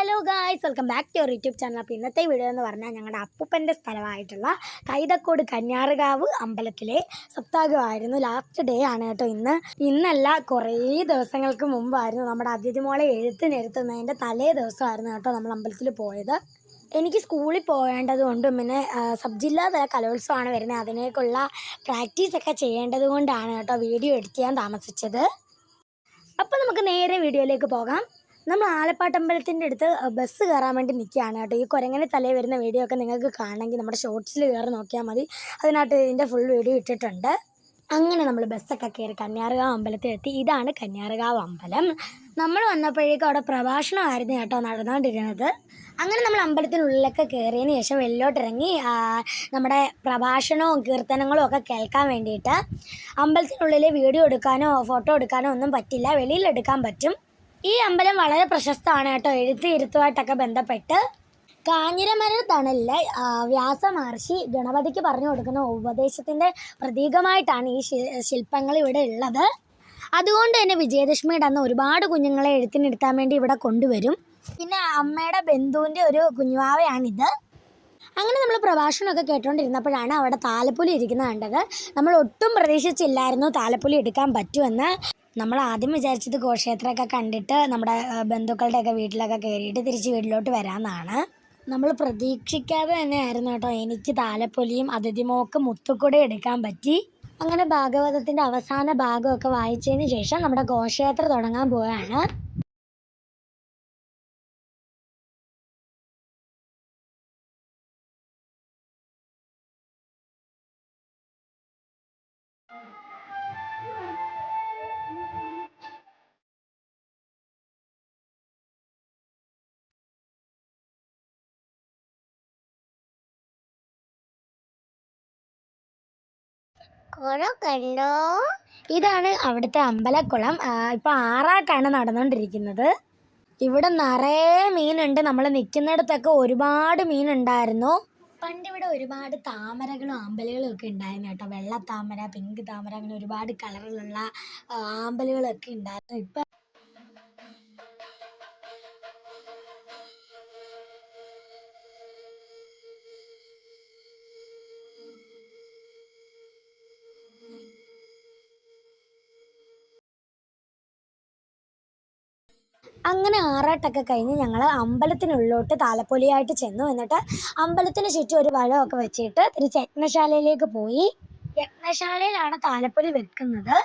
Hello guys welcome back to your YouTube channel അപ്പോൾ ഇന്നത്തെ video എന്ന് പറഞ്ഞാൽ ഞങ്ങളുടെ അപ്പൂപ്പന്റെ സ്ഥലമായിട്ടുള്ള കൈതക്കോട് കന്യാറുകാവ് അമ്പലത്തിലെ സപ്താഹമായിരുന്നു. ലാസ്റ്റ് ഡേ ആണ് കേട്ടോ ഇന്ന്. ഇന്നല്ല കുറേ ദിവസങ്ങൾക്ക് മുമ്പായിരുന്നു നമ്മുടെ അതിഥിമോളെ എഴുത്തിനിരുത്തുന്നതിന്റെ തലേ ദിവസമായിരുന്നു കേട്ടോ നമ്മൾ അമ്പലത്തിൽ പോയത്. എനിക്ക് സ്കൂളിൽ പോകേണ്ടത് കൊണ്ടും പിന്നെ സബ് ജില്ലാ തല കലോത്സവമാണ് വരുന്നത്. അതിനേക്കുള്ള പ്രാക്ടീസൊക്കെ ചെയ്യേണ്ടത് കൊണ്ടാണ് കേട്ടോ വീഡിയോ എഡിറ്റ് ചെയ്യാൻ താമസിച്ചത്. അപ്പോൾ നമുക്ക് നേരെ വീഡിയോയിലേക്ക് പോകാം. നമ്മൾ ആലപ്പാട്ടമ്പലത്തിന്റെ അടുത്ത് ബസ് കയറാൻ വേണ്ടി നിൽക്കുകയാണ് കേട്ടോ. ഈ കുരങ്ങനെ തലേ വരുന്ന വീഡിയോ ഒക്കെ നിങ്ങൾക്ക് കാണണമെങ്കിൽ നമ്മുടെ ഷോർട്സിൽ കയറി നോക്കിയാൽ മതി. അതിനകത്ത് ഇതിന്റെ ഫുൾ വീഡിയോ ഇട്ടിട്ടുണ്ട്. അങ്ങനെ നമ്മൾ ബസ്സൊക്കെ കയറി കന്യാറുകാവ് അമ്പലത്തിൽ എത്തി. ഇതാണ് കന്യാറുകാവ് അമ്പലം. നമ്മൾ വന്നപ്പോഴേക്കും അവിടെ പ്രഭാഷണമായിരുന്നു കേട്ടോ നടന്നുകൊണ്ടിരുന്നത്. അങ്ങനെ നമ്മൾ അമ്പലത്തിനുള്ളിലൊക്കെ കയറിയതിന് ശേഷം വെളിലോട്ടിറങ്ങി നമ്മുടെ പ്രഭാഷണവും കീർത്തനങ്ങളും ഒക്കെ കേൾക്കാൻ വേണ്ടിയിട്ട് അമ്പലത്തിനുള്ളിൽ വീഡിയോ എടുക്കാനോ ഫോട്ടോ എടുക്കാനോ ഒന്നും പറ്റില്ല. വെളിയിലെടുക്കാൻ പറ്റും. ഈ അമ്പലം വളരെ പ്രശസ്തമാണ് കേട്ടോ. എഴുത്ത് ഇരുത്തുമായിട്ടൊക്കെ ബന്ധപ്പെട്ട് കാഞ്ഞിരമര തണലിലെ വ്യാസമഹർഷി വ്യാസ മഹർഷി ഗണപതിക്ക് പറഞ്ഞു കൊടുക്കുന്ന ഉപദേശത്തിന്റെ പ്രതീകമായിട്ടാണ് ഈ ശില്പങ്ങൾ ഇവിടെ ഉള്ളത്. അതുകൊണ്ട് തന്നെ വിജയദശമിയുടെ അന്ന് ഒരുപാട് കുഞ്ഞുങ്ങളെ എഴുത്തിനിരുത്താൻ വേണ്ടി ഇവിടെ കൊണ്ടുവരും. പിന്നെ അമ്മയുടെ ബന്ധുവിന്റെ ഒരു കുഞ്ഞുവാവയാണിത്. അങ്ങനെ നമ്മൾ പ്രഭാഷണമൊക്കെ കേട്ടുകൊണ്ടിരുന്നപ്പോഴാണ് അവിടെ താലപ്പൊലി ഇരിക്കുന്നത് കണ്ടത്. നമ്മൾ ഒട്ടും പ്രതീക്ഷിച്ചില്ലായിരുന്നു താലപ്പൊലി എടുക്കാൻ പറ്റുമെന്ന്. നമ്മൾ ആദ്യം വിചാരിച്ചത് ഘോഷയാത്രയൊക്കെ കണ്ടിട്ട് നമ്മുടെ ബന്ധുക്കളുടെയൊക്കെ വീട്ടിലൊക്കെ കയറിയിട്ട് തിരിച്ച് വീട്ടിലോട്ട് വരാമെന്നാണ്. നമ്മൾ പ്രതീക്ഷിക്കാതെ തന്നെയായിരുന്നു കേട്ടോ എനിക്ക് താലപ്പൊലിയും അതിഥിമോക്ക് മുത്തുക്കൂടെ എടുക്കാൻ പറ്റി. അങ്ങനെ ഭാഗവതത്തിന്റെ അവസാന ഭാഗമൊക്കെ വായിച്ചതിന് ശേഷം നമ്മുടെ ഘോഷയാത്ര തുടങ്ങാൻ പോവുകയാണ്. കണ്ടോ? ഇതാണ് അവിടുത്തെ അമ്പലക്കുളം. ഇപ്പൊ ആറാട്ടാണ് നടന്നുകൊണ്ടിരിക്കുന്നത് ഇവിടെ നിറയെ മീനുണ്ട്. നമ്മൾ നിൽക്കുന്നിടത്തൊക്കെ ഒരുപാട് മീനുണ്ടായിരുന്നു. പണ്ട് ഇവിടെ ഒരുപാട് താമരകളും ആമ്പലുകളും ഒക്കെ ഉണ്ടായിരുന്നു കേട്ടോ. വെള്ള താമര പിങ്ക് താമര അങ്ങനെ ഒരുപാട് കളറിലുള്ള ആമ്പലുകളൊക്കെ ഉണ്ടായിരുന്നു. ഇപ്പൊ അങ്ങനെ ആറാട്ടൊക്കെ കഴിഞ്ഞ് ഞങ്ങൾ അമ്പലത്തിനുള്ളിലോട്ട് താലപ്പൊലിയായിട്ട് ചെന്നു. എന്നിട്ട് അമ്പലത്തിന് ചുറ്റും ഒരു വഴമൊക്കെ വെച്ചിട്ട് തിരിച്ച് യജ്ഞശാലയിലേക്ക് പോയി. യജ്ഞശാലയിലാണ് താലപ്പൊലി വെക്കുന്നത്.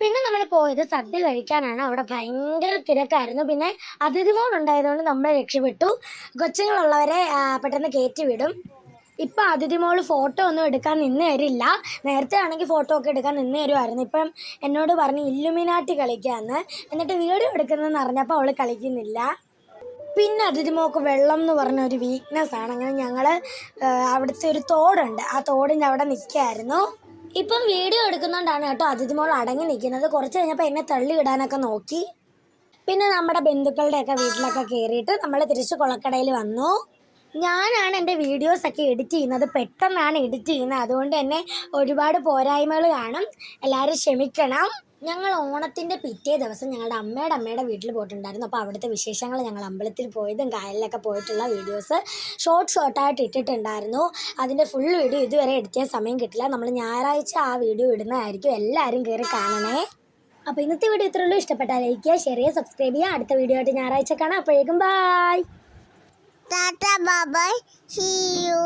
പിന്നെ നമ്മൾ പോയത് സദ്യ കഴിക്കാനാണ്. അവിടെ ഭയങ്കര തിരക്കായിരുന്നു. പിന്നെ അതിഥിമോൾ ഉണ്ടായതുകൊണ്ട് നമ്മൾ രക്ഷപ്പെട്ടു. കൊച്ചുങ്ങളുള്ളവരെ പെട്ടെന്ന് കയറ്റി വിടും. ഇപ്പം അതിഥിമോൾ ഫോട്ടോ ഒന്നും എടുക്കാൻ നിന്ന് തരില്ല. നേരത്തെ ആണെങ്കിൽ ഫോട്ടോ ഒക്കെ എടുക്കാൻ നിന്ന് തരുമായിരുന്നു ഇപ്പം എന്നോട് പറഞ്ഞ് ഇല്ലുമിനാട്ടി കളിക്കാന്ന്. എന്നിട്ട് വീഡിയോ എടുക്കുന്നതെന്ന് അറിഞ്ഞപ്പോൾ അവൾ കളിക്കുന്നില്ല. പിന്നെ അതിഥിമോക്ക് വെള്ളം എന്ന് പറഞ്ഞ ഒരു വീക്ക്നെസ് ആണ്. അങ്ങനെ ഞങ്ങൾ അവിടുത്തെ ഒരു തോടുണ്ട്. ആ തോടിന്റെ അവിടെ നിൽക്കായിരുന്നു ഇപ്പം വീഡിയോ എടുക്കുന്നതുകൊണ്ടാണ് കേട്ടോ അതിഥിമോൾ അടങ്ങി നിൽക്കുന്നത് കുറച്ച് കഴിഞ്ഞപ്പോൾ എന്നെ തള്ളി ഇടാനൊക്കെ നോക്കി. പിന്നെ നമ്മുടെ ബന്ധുക്കളുടെയൊക്കെ വീട്ടിലൊക്കെ കയറിയിട്ട് നമ്മൾ തിരിച്ച് കുളക്കടയിൽ വന്നു. ഞാനാണ് എന്റെ വീഡിയോസൊക്കെ എഡിറ്റ് ചെയ്യുന്നത്. പെട്ടെന്നാണ് എഡിറ്റ് ചെയ്യുന്നത്. അതുകൊണ്ട് തന്നെ ഒരുപാട് പോരായ്മകൾ കാണും. എല്ലാവരും ക്ഷമിക്കണം. ഞങ്ങൾ ഓണത്തിന്റെ പിറ്റേ ദിവസം ഞങ്ങളുടെ അമ്മയുടെ അമ്മയുടെ വീട്ടിൽ പോയിട്ടുണ്ടായിരുന്നു. അപ്പോൾ അവിടുത്തെ വിശേഷങ്ങൾ ഞങ്ങൾ അമ്പലത്തിൽ പോയതും കായലിലൊക്കെ പോയിട്ടുള്ള വീഡിയോസ് ഷോർട്ട് ഷോർട്ടായിട്ട് ഇട്ടിട്ടുണ്ടായിരുന്നു. അതിന്റെ ഫുൾ വീഡിയോ ഇതുവരെ എടുക്കാൻ സമയം കിട്ടില്ല. നമ്മൾ ഞായറാഴ്ച ആ വീഡിയോ ഇടുന്നതായിരിക്കും. എല്ലാവരും കയറി കാണണേ. അപ്പോൾ ഇന്നത്തെ വീഡിയോ ഇത്രയുള്ളൂ ഇഷ്ടപ്പെട്ടാൽ ലൈക്ക് ചെയ്യുക ഷെയർ ചെയ്യുക സബ്സ്ക്രൈബ് ചെയ്യുക. അടുത്ത വീഡിയോ ആയിട്ട് ഞായറാഴ്ച കാണാം. അപ്പോഴേക്കും bye tata bye see you